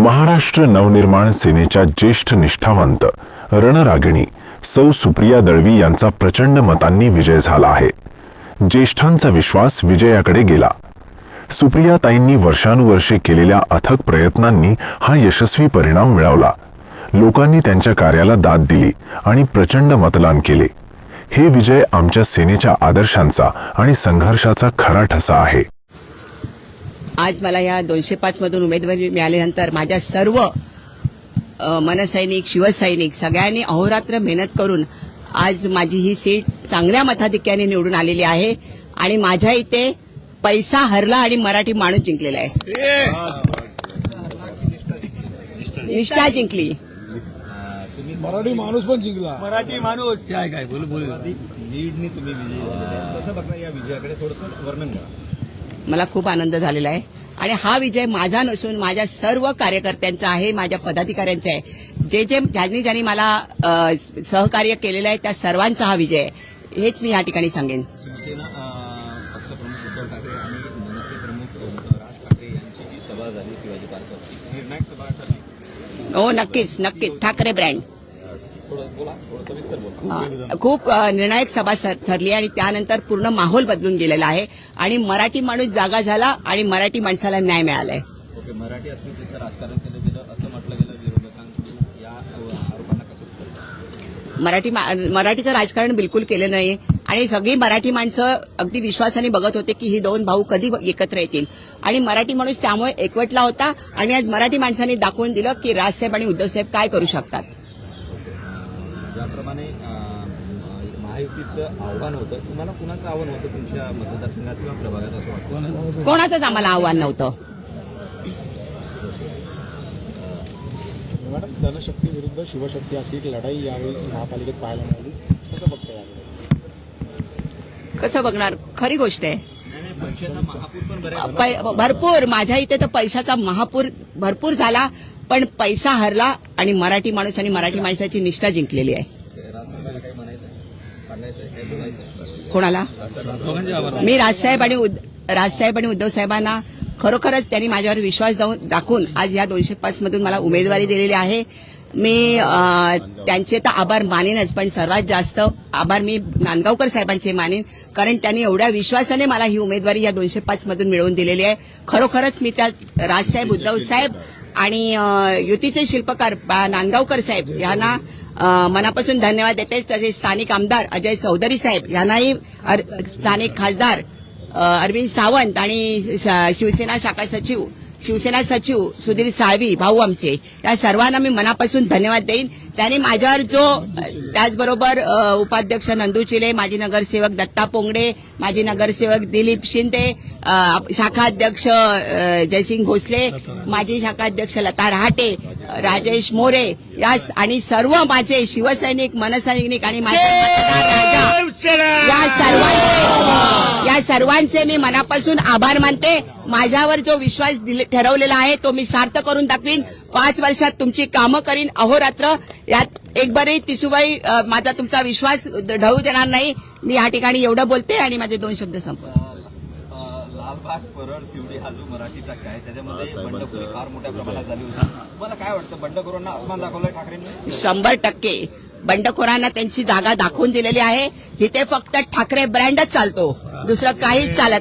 महाराष्ट्र नवनिर्माण सेनेच्या ज्येष्ठ निष्ठावंत रणरागिणी सौ सुप्रिया दळवी यांचा प्रचंड मतांनी विजय झाला आहे. ज्येष्ठांचा विश्वास विजयाकडे गेला. सुप्रियाताईंनी वर्षानुवर्षे केलेल्या अथक प्रयत्नांनी हा यशस्वी परिणाम मिळवला. लोकांनी त्यांच्या कार्याला दाद दिली आणि प्रचंड मतदान केले. हे विजय आमच्या सेनेच्या आदर्शांचा आणि संघर्षाचा खरा ठसा आहे. आज मला या दोनशे पाच मधून उमेदवारी मिळाल्यानंतर माझ्या सर्व मनसैनिक शिवसैनिक सगळ्यांनी अहोरात्र मेहनत करून आज माझी ही सीट चांगल्या मताधिक्याने निवडून आलेली आहे आणि माझ्या इथे पैसा हरला आणि मराठी माणूस जिंकलेला आहे. निष्ठा जिंकली. मराठी माणूस पण जिंकला. मराठी माणूस. काय काय बोल बोल. लीडनी तुम्ही विजयी. कसं बघता या विजयाकडे थोडंसं वर्णन करा. मला खूप आनंद झालेला आहे. आणि हा विजय माझा नसून माझ्या सर्व कार्यकर्त्यांचा आहे माझ्या पदाधिकाऱ्यांचा आहे. जे जे ज्यांनी ज्यांनी मला सहकार्य केलेलं आहे त्या सर्वांचा हा विजय आहे. हेच मी या ठिकाणी सांगेन. हो नक्कीच नक्कीच. ठाकरे ब्रँड. खूप निर्णायक सभा ठरली आणि त्यानंतर पूर्ण माहोल बदलून गेलेला आहे आणि मराठी माणूस जागा झाला आणि मराठी माणसाला न्याय मिळालाय. मराठी अस्मितेचं राजकारण केलं गेलं असं म्हटलं गेलं विरोधकांनी या अं, आरोपांना कसं उत्तर द्याल? मराठी मराठीचं राजकारण बिलकुल केलं नाही आणि सगळी मराठी माणसं अगदी विश्वासाने बघत होते की ही दोन भाऊ कधी एकत्र येतील. आणि मराठी माणूस त्यामुळे एकवटला होता आणि आज मराठी माणसांनी दाखवून दिलं की राजसाहेब आणि उद्धवसाहेब काय करू शकतात. महायुतीचं आव्हान होतं. तुम्हाला कुणाचं आव्हान होतं तुमच्या मतदारसंघात किंवा प्रभागात असं वाटतं? कोणाचंच आम्हाला आव्हान नव्हतं. मॅडम धनशक्ती विरुद्ध शिवशक्ती अशी एक लढाई यावेळी महापालिकेत पाहायला मिळाली. कसं बघता यावेळी? कसं बघणार? खरी गोष्ट आहे. नाही, नाही, पैशाचा महापूर पण बऱ्याच पै- भरपूर. माझ्या इथे तर पैशाचा महापूर भरपूर झाला पण पैसा हरला आणि मराठी माणूस आणि मराठी माणसाची निष्ठा जिंकलेली आहे. कोणाला? मी राजसाहेब आणि राजसाहेब आणि उद्धव साहेबांना खरोखरच त्यांनी माझ्यावर विश्वास दाखवून आज या दोनशे पाच मधून मला उमेदवारी दिलेली आहे. मी त्यांचे तर आभार मानेनच पण सर्वात जास्त आभार मी नांदगावकर साहेबांचे मानेन कारण त्यांनी एवढ्या विश्वासाने मला ही उमेदवारी या दोनशे पाच मधून मिळवून दिलेली आहे. खरोखरच मी त्या राजसाहेब उद्धव साहेब आणि युतीचे शिल्पकार नांदगावकर साहेब यांना मनापासून धन्यवाद देते. तसेच स्थानिक आमदार अजय चौधरी साहेब यांनाही अर- स्थानिक खासदार अरविंद सावंत आणि शिवसेना शाखा सचिव शिवसेना सचिव सुधीर साळवी भाऊ आमचे. या सर्वांना मी मनापासून धन्यवाद देईन. त्यांनी माझ्यावर जो त्याचबरोबर उपाध्यक्ष नंदू चिले माजी नगरसेवक दत्ता पोंगडे माजी नगरसेवक दिलीप शिंदे शाखा अध्यक्ष जयसिंग भोसले माजी शाखा अध्यक्ष लता रहाटे राजेश मोरे या आणि सर्व माझे शिवसैनिक मनसैनिक आणि माझे या सर्वांचे या सर्वांचे मी मनापासून आभार मानते. माझ्यावर जो विश्वास दिले- ठरवलेला आहे तो मी सार्थ करून दाखवीन. पाच वर्षात तुमची कामं करीन अहोरात्र. यात एक बरी तिसुबाई माझा तुमचा विश्वास ढळू देणार नाही. मी या ठिकाणी एवढं बोलते आणि माझे दोन शब्द संपवते. लालबाग परळ शिवडी हा जो मराठी टक्का आहे. त्याच्यामध्ये बंडखोरी फार मोठ्या प्रमाणात झाली होती. तुम्हाला काय वाटतं बंडखोरांना अस्मान दाखवलंय ठाकरेंनी? शंभर टक्के. बंडखोरांना त्यांची जागा दाखवून दिलेली आहे. इथे फक्त ठाकरे ब्रँडच चालतो. दुसरं काहीच चालत